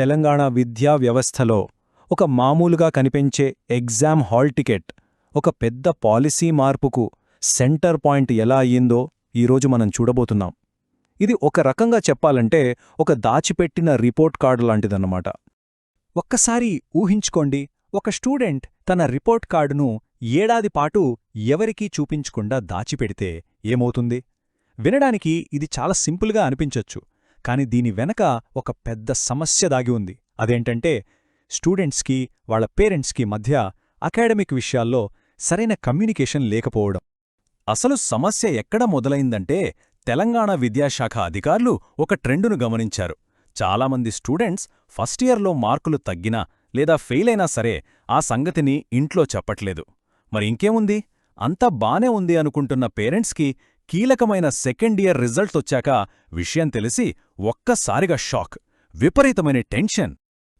తెలంగాణ విద్యా వ్యవస్థలో ఒక మామూలుగా కనిపించే ఎగ్జామ్ హాల్ టికెట్ ఒక పెద్ద పాలసీ మార్పుకు సెంటర్ పాయింట్ ఎలా అయ్యిందో ఈరోజు మనం చూడబోతున్నాం. ఇది ఒక రకంగా చెప్పాలంటే ఒక దాచిపెట్టిన రిపోర్ట్ కార్డు లాంటిదన్నమాట. ఒక్కసారి ఊహించుకోండి ఒక స్టూడెంట్ తన రిపోర్ట్ కార్డును ఏడాది పాటు ఎవరికీ చూపించకుండా దాచిపెడితే ఏమవుతుంది? వినడానికి ఇది చాలా సింపుల్గా అనిపించొచ్చు. కాని దీని వెనక ఒక పెద్ద సమస్య దాగి ఉంది. అదేంటంటే స్టూడెంట్స్కి వాళ్ళ పేరెంట్స్కి మధ్య అకాడమిక్ విషయాల్లో సరైన కమ్యూనికేషన్ లేకపోవడం. అసలు సమస్య ఎక్కడ మొదలైందంటే తెలంగాణ విద్యాశాఖ అధికారులు ఒక ట్రెండును గమనించారు. చాలామంది స్టూడెంట్స్ ఫస్ట్ ఇయర్లో మార్కులు తగ్గినా లేదా ఫెయిలైనా సరే ఆ సంగతిని ఇంట్లో చెప్పట్లేదు. మరి ఇంకేముంది? అంతా బానే ఉంది అనుకుంటున్న పేరెంట్స్కి కీలకమైన సెకండ్ ఇయర్ రిజల్ట్స్ వచ్చాక విషయం తెలిసి ఒక్కసారిగా షాక్ విపరీతమైన టెన్షన్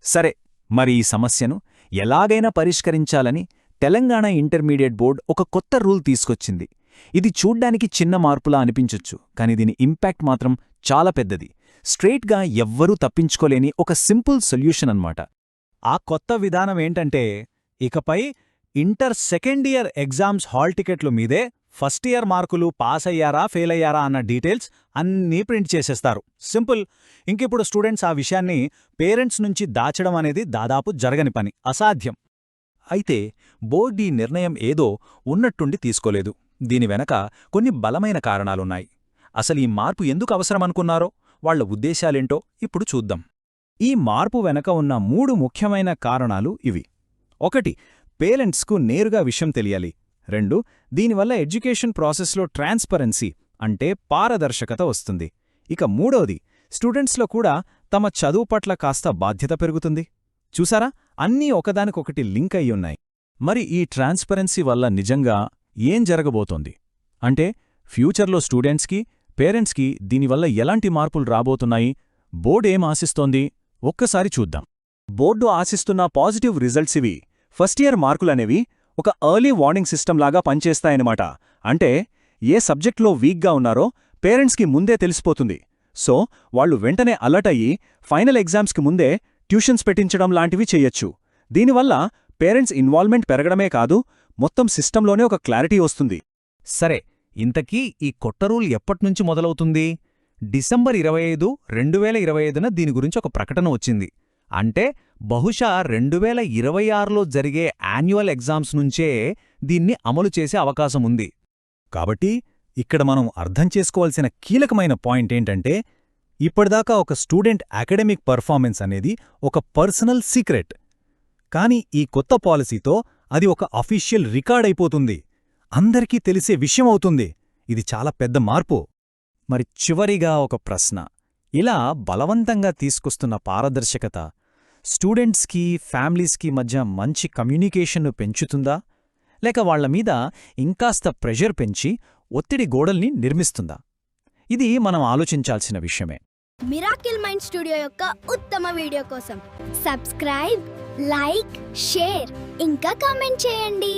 సరే మరి ఈ సమస్యను ఎలాగైనా పరిష్కరించాలని తెలంగాణ ఇంటర్మీడియట్ బోర్డ్ ఒక కొత్త రూల్ తీసుకొచ్చింది. ఇది చూడ్డానికి చిన్న మార్పులా అనిపించొచ్చు కాని దీని ఇంపాక్ట్ మాత్రం చాలా పెద్దది. స్ట్రెయిట్గా ఎవ్వరూ తప్పించుకోలేని ఒక సింపుల్ సొల్యూషన్ అన్నమాట. ఆ కొత్త విధానం ఏంటంటే ఇకపై inter second year exams hall టికెట్లు మీదే ఫస్ట్ ఇయర్ మార్కులు పాస్ అయ్యారా ఫెయిల్ అయ్యారా అన్న డీటెయిల్స్ అన్నీ ప్రింట్ చేసేస్తారు. సింపుల్. ఇంకిప్పుడు స్టూడెంట్స్ ఆ విషయాన్ని పేరెంట్స్ నుంచి దాచడం అనేది దాదాపు జరగని పని. అసాధ్యం. అయితే బోర్డ్ ఈ నిర్ణయం ఏదో ఉన్నట్టుండి తీసుకోలేదు. దీని వెనక కొన్ని బలమైన కారణాలున్నాయి. అసలు ఈ మార్పు ఎందుకు అవసరమనుకున్నారో వాళ్ళ ఉద్దేశాలేంటో ఇప్పుడు చూద్దాం. ఈ మార్పు వెనక ఉన్న మూడు ముఖ్యమైన కారణాలు ఇవి. ఒకటి పేరెంట్స్కు నేరుగా విషయం తెలియాలి. రెండు దీనివల్ల ఎడ్యుకేషన్ ప్రాసెస్లో ట్రాన్స్పరెన్సీ అంటే పారదర్శకత వస్తుంది. ఇక మూడోది స్టూడెంట్స్లో కూడా తమ చదువు పట్ల కాస్త బాధ్యత పెరుగుతుంది. చూసారా? అన్నీ ఒకదానికొకటి లింక్ అయ్యున్నాయి మరి ఈ ట్రాన్స్పరెన్సీ వల్ల నిజంగా ఏం జరగబోతోంది? అంటే ఫ్యూచర్లో స్టూడెంట్స్కి పేరెంట్స్కి దీనివల్ల ఎలాంటి మార్పులు రాబోతున్నాయి? బోర్డు ఏం ఆశిస్తోంది? ఒక్కసారి చూద్దాం. బోర్డు ఆశిస్తున్న పాజిటివ్ రిజల్ట్స్ ఇవి. ఫస్ట్ ఇయర్ మార్కులనేవి ఒక ఎర్లీ వార్నింగ్ సిస్టమ్ లాగా పనిచేస్తాయన్నమాట. అంటే ఏ సబ్జెక్ట్లో వీక్గా ఉన్నారో పేరెంట్స్కి ముందే తెలిసిపోతుంది. సో వాళ్ళు వెంటనే అలర్ట్ అయ్యి ఫైనల్ ఎగ్జామ్స్కి ముందే ట్యూషన్స్ పెట్టించడం లాంటివి చెయ్యొచ్చు దీనివల్ల పేరెంట్స్ ఇన్వాల్వ్మెంట్ పెరగడమే కాదు మొత్తం సిస్టంలోనే ఒక క్లారిటీ వస్తుంది. సరే ఇంతకీ ఈ కొత్త రూల్ ఎప్పట్నుంచి మొదలవుతుంది? డిసెంబర్ ఇరవై ఐదు రెండు వేల ఇరవై ఐదున దీని గురించి ఒక ప్రకటన వచ్చింది. అంటే బహుశా రెండు వేల ఇరవై ఆరులో జరిగే యాన్యువల్ ఎగ్జామ్స్ నుంచే దీన్ని అమలు చేసే అవకాశం ఉంది. కాబట్టి ఇక్కడ మనం అర్థం చేసుకోవాల్సిన కీలకమైన పాయింట్ ఏంటంటే ఇప్పటిదాకా ఒక స్టూడెంట్ అకాడమిక్ పర్ఫార్మెన్స్ అనేది ఒక పర్సనల్ సీక్రెట్. కానీ ఈ కొత్త పాలసీతో అది ఒక అఫీషియల్ రికార్డ్ అయిపోతుంది. అందరికీ తెలిసే విషయం అవుతుంది. ఇది చాలా పెద్ద మార్పు. మరి చివరిగా ఒక ప్రశ్న. ఇలా బలవంతంగా తీసుకొస్తున్న పారదర్శకత స్టూడెంట్స్కి ఫ్యామిలీస్కి మధ్య మంచి కమ్యూనికేషన్ను పెంచుతుందా? లేక వాళ్ళ మీద ఇంకాస్త ప్రెషర్ పెంచి ఒత్తిడి గోడల్ని నిర్మిస్తుందా? ఇది మనం ఆలోచించాల్సిన విషయమే. మిరాకిల్ మైండ్ స్టూడియో యొక్క ఉత్తమ వీడియో కోసం సబ్స్క్రైబ్ లైక్ షేర్ ఇంకా కామెంట్ చేయండి.